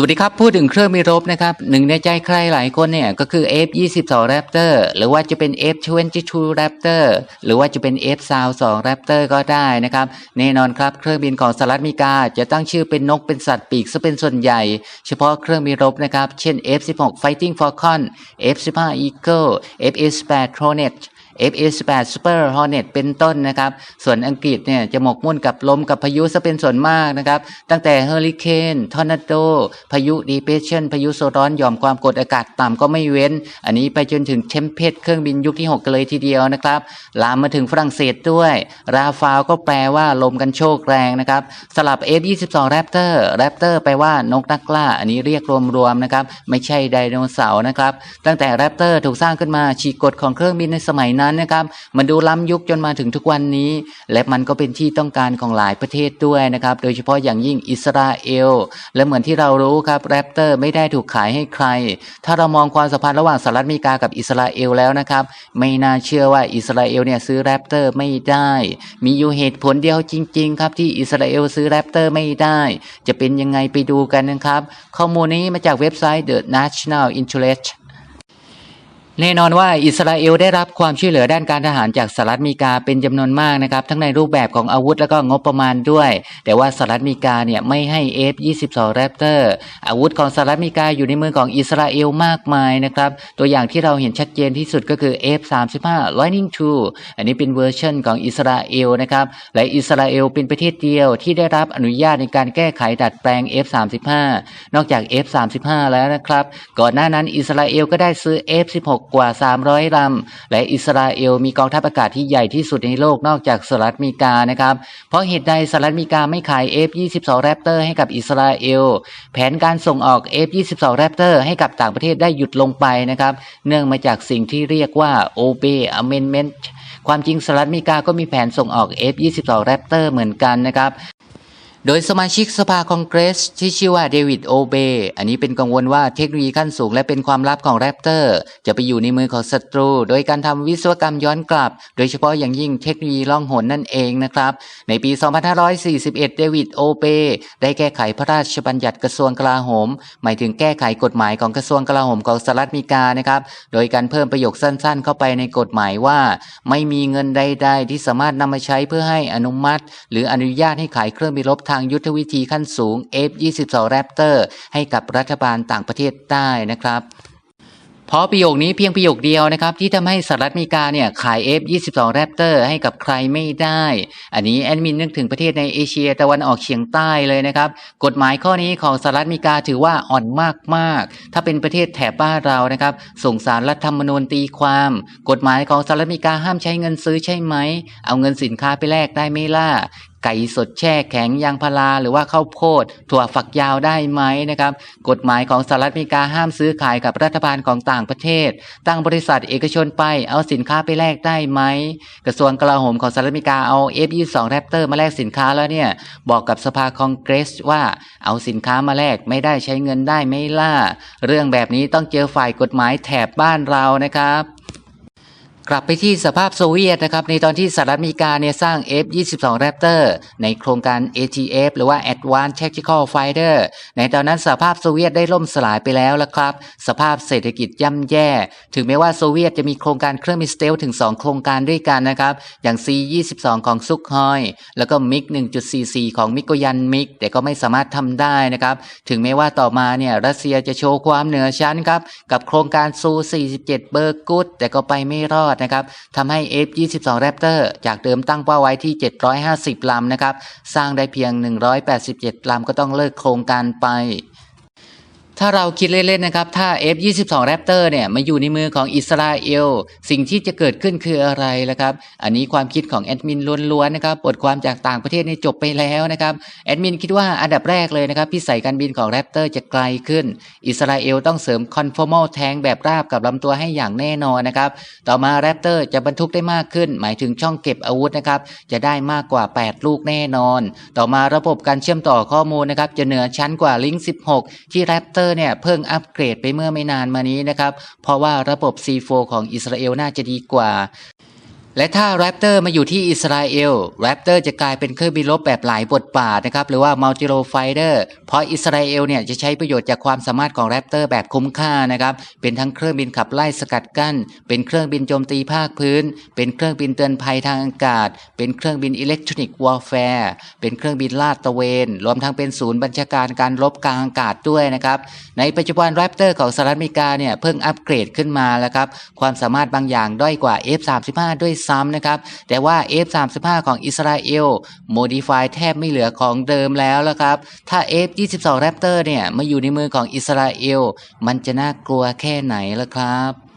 สวัสดีครับ พูดถึงเครื่องมีรบนะครับ หนึ่งในใจใครหลายคนเนี่ย ก็คือ F22 Raptor หรือว่าจะเป็น F22 Raptor หรือว่าจะเป็น F22 Raptor ก็ได้นะครับ แน่นอนครับ เครื่องบินของสหรัฐอเมริกาจะตั้งชื่อเป็นนกเป็นสัตว์ปีกซะเป็นส่วนใหญ่ เฉพาะเครื่องมีรบนะครับ เช่น F16 Fighting Falcon F15 Eagle F18 Hornet F-18 Super Hornet เป็นต้นนะครับ ส่วนอังกฤษเนี่ยจะหมกมุ่นกับลมกับพายุซะเป็นส่วนมากนะครับ ตั้งแต่เฮอริเคนทอร์นาโดพายุดีเพชชันพายุโซร้อนหย่อมความกดอากาศต่ำก็ไม่เว้น อันนี้ไปจนถึงเทมเพสเครื่องบินยุคที่ 6 กันเลยทีเดียวนะครับ ลามมาถึงฝรั่งเศสด้วย ราฟาลก็แปลว่าลมกันโชกแรงนะครับ สลับ F-22 Raptor Raptor แปลว่านกนักล่า อันนี้เรียกรวมๆนะครับ ไม่ใช่ไดโนเสาร์นะครับ ตั้งแต่ Raptor ถูกสร้างขึ้นมาฉีกกฎของเครื่องบินในสมัยนั้นนะครับ มันดูล้ำยุคจนมาถึงทุกวันนี้ และมันก็เป็นที่ต้องการของหลายประเทศด้วยนะครับ โดยเฉพาะอย่างยิ่งอิสราเอล และเหมือนที่เรารู้ครับ Raptor ไม่ได้ถูกขายให้ใคร ถ้าเรามองความสัมพันธ์ระหว่างสหรัฐอเมริกากับอิสราเอลแล้วนะครับ ไม่น่าเชื่อว่าอิสราเอลเนี่ยซื้อ Raptor ไม่ได้ มีอยู่เหตุผลเดียวจริง ๆ ครับที่อิสราเอลซื้อ Raptor ไม่ได้ จะเป็นยังไงไปดูกันนะครับ ข้อมูลนี้มาจากเว็บไซต์ The National Interest แน่นอนว่าอิสราเอลได้รับความช่วยเหลือด้านการทหารจากสหรัฐอเมริกาเป็นจำนวนมากนะครับ ทั้งในรูปแบบของอาวุธแล้วก็งบประมาณด้วย แต่ว่าสหรัฐอเมริกาเนี่ยไม่ให้ F-22 Raptor อาวุธของสหรัฐอเมริกาอยู่ในมือของอิสราเอลมากมายนะครับ ตัวอย่างที่เราเห็นชัดเจนที่สุดก็คือ F-35 Lightning II อันนี้เป็นเวอร์ชันของอิสราเอลนะครับ และอิสราเอลเป็นประเทศเดียวที่ได้รับอนุญาตในการแก้ไขดัดแปลง F-35 นอกจาก F-35 แล้วนะครับ ก่อนหน้านั้นอิสราเอลก็ได้ซื้อ F-16 กว่า 300ลำ และอิสราเอลมีกองทัพอากาศที่ใหญ่ที่สุดในโลกนอกจากสหรัฐอเมริกานะครับ เพราะเหตุใดสหรัฐอเมริกาไม่ขาย F-22 Raptor ให้กับอิสราเอล แผนการส่งออก F-22 Raptor ให้กับต่างประเทศได้หยุดลงไปนะครับ เนื่องมาจากสิ่งที่เรียกว่า Obey Amendment ความจริงสหรัฐอเมริกาก็มีแผนส่งออก F-22 Raptor เหมือนกันนะครับ โดยสมาชิกสภาคองเกรส ที่ชื่อว่าเดวิดโอเบอันนี้เป็นกังวลว่าเทคโนโลยีขั้นสูงและเป็นความลับของแรปเตอร์ จะไปอยู่ในมือของศัตรู โดยการทำวิศวกรรมย้อนกลับ โดยเฉพาะอย่างยิ่งเทคโนโลยีล่องหนนั่นเองนะครับ ในปี 2541 เดวิดโอเบได้แก้ไขพระราชบัญญัติกระทรวงกลาโหม หมายถึงแก้ไขกฎหมายของกระทรวงกลาโหมของสหรัฐอเมริกานะครับ โดยการเพิ่มประโยคสั้นๆ เข้าไปในกฎหมายว่า ไม่มีเงินใด ๆ ที่สามารถนำมาใช้เพื่อให้อนุมัติ หรืออนุญาตให้ขายเครื่องบินรบทางยุทธวิธีขั้นสูง F-22 Raptor ให้กับรัฐบาลต่างประเทศได้นะครับเพราะประโยคนี้เพียงประโยคเดียวนะครับ ที่ทำให้สหรัฐอเมริกาเนี่ยขาย F-22 Raptor ให้กับใครไม่ได้ อันนี้แอดมินนึกถึงประเทศในเอเชียตะวันออกเฉียงใต้เลยนะครับ กฎหมายข้อนี้ของสหรัฐอเมริกาถือว่าอ่อนมากๆ ถ้าเป็นประเทศแถบบ้านเรานะครับ ส่งสารรัฐธรรมนูญตีความ กฎหมายของสหรัฐอเมริกาห้ามใช้เงินซื้อใช่ไหม เอาเงินสินค้าไปแลกได้ไหมล่ะไก่สดแช่แข็งยางพาราหรือว่าข้าวโพด ถั่วฝักยาวได้ไหมนะครับ กฎหมายของสหรัฐอเมริกาห้ามซื้อขายกับรัฐบาลของต่างประเทศ ตั้งบริษัทเอกชนไปเอาสินค้าไปแลกได้ไหม กระทรวงกลาโหมของสหรัฐอเมริกาเอา F22 Raptor มาแลกสินค้าแล้วเนี่ย บอกกับสภาคองเกรสว่าเอาสินค้ามาแลกไม่ได้ใช้เงินได้ไหม่ล่ะเรื่องแบบนี้ต้องเจอฝ่ายกฎหมายแถบบ้านเรานะครับ กลับไปที่สภาพโซเวียตนะครับในตอนที่สหรัฐอเมริกาเนี่ยสร้าง F-22 Raptor ในโครงการ ATF หรือว่า Advanced Tactical Fighter ในตอนนั้นสภาพโซเวียตได้ล่มสลายไปแล้วละครับ สภาพเศรษฐกิจย่ำแย่ ถึงแม้ว่าโซเวียตจะมีโครงการเครื่องบิสเตลถึง 2 โครงการด้วยกันนะครับ อย่าง C-22 ของซุกฮอย แล้วก็มิก1.44 ของมิโกยันมิก แต่ก็ไม่สามารถทำได้นะครับ ถึงแม้ว่าต่อมาเนี่ยรัสเซียจะโชว์ความเหนือชั้นครับกับโครงการซู47เบอร์กุดแต่ก็ไปไม่รอดนะครับทำให้ F22 Raptor จากเดิมตั้งเป้าไว้ที่ 750 ลำนะครับ สร้างได้เพียง 187 ลำก็ต้องเลิกโครงการไป ถ้าเราคิดเล่นๆนะครับ ถ้า F22 Raptor เนี่ยมาอยู่ในมือของอิสราเอล สิ่งที่จะเกิดขึ้นคืออะไรล่ะครับ อันนี้ความคิดของแอดมินล้วนๆนะครับ บทความจากต่างประเทศนี่จบไปแล้วนะครับ แอดมินคิดว่าอันดับแรกเลยนะครับพิสัยการบินของ Raptor จะไกลขึ้น อิสราเอลต้องเสริม conformal tank แบบราบกับลำตัวให้อย่างแน่นอนนะครับ ต่อมา Raptor จะบรรทุกได้มากขึ้น หมายถึงช่องเก็บอาวุธนะครับ จะได้มากกว่า 8 ลูกแน่นอน ต่อมาระบบการเชื่อมต่อข้อมูลนะครับจะเหนือชั้นกว่า Link 16 ที่ Raptor เนี่ยเพิ่งอัปเกรดไปเมื่อไม่นานมานี้นะครับ เพราะว่าระบบ C4 ของอิสราเอลน่าจะดีกว่า และถ้าแรปเตอร์มาอยู่ที่อิสราเอลแรปเตอร์จะกลายเป็นเครื่องบินรบแบบหลายบทบาทนะครับหรือว่ามัลติโรไฟเดอร์เพราะอิสราเอลเนี่ยจะใช้ประโยชน์จากความสามารถของแรปเตอร์แบบคุ้มค่านะครับเป็นทั้งเครื่องบินขับไล่สกัดกั้น เป็นเครื่องบินโจมตีภาคพื้น เป็นเครื่องบินเตือนภัยทางอากาศ เป็นเครื่องบินอิเล็กทรอนิกส์วอลแฟร์เป็นเครื่องบินลาดตระเวน รวมทั้งเป็นศูนย์บัญชาการการรบกลางอากาศด้วยนะครับในปัจจุบันแรปเตอร์ของสหรัฐอเมริกาเนี่ยเพิ่งอัปเกรดขึ้นมาแล้วครับความสามารถบางอย่างด้อยกว่า F35 ด้วยซ้ำนะครับ แต่ว่า F35 ของอิสราเอลโมดิฟายแทบไม่เหลือของเดิมแล้วละครับ ถ้า F22 Raptor เนี่ยมาอยู่ในมือของอิสราเอลมันจะน่ากลัวแค่ไหนล่ะครับ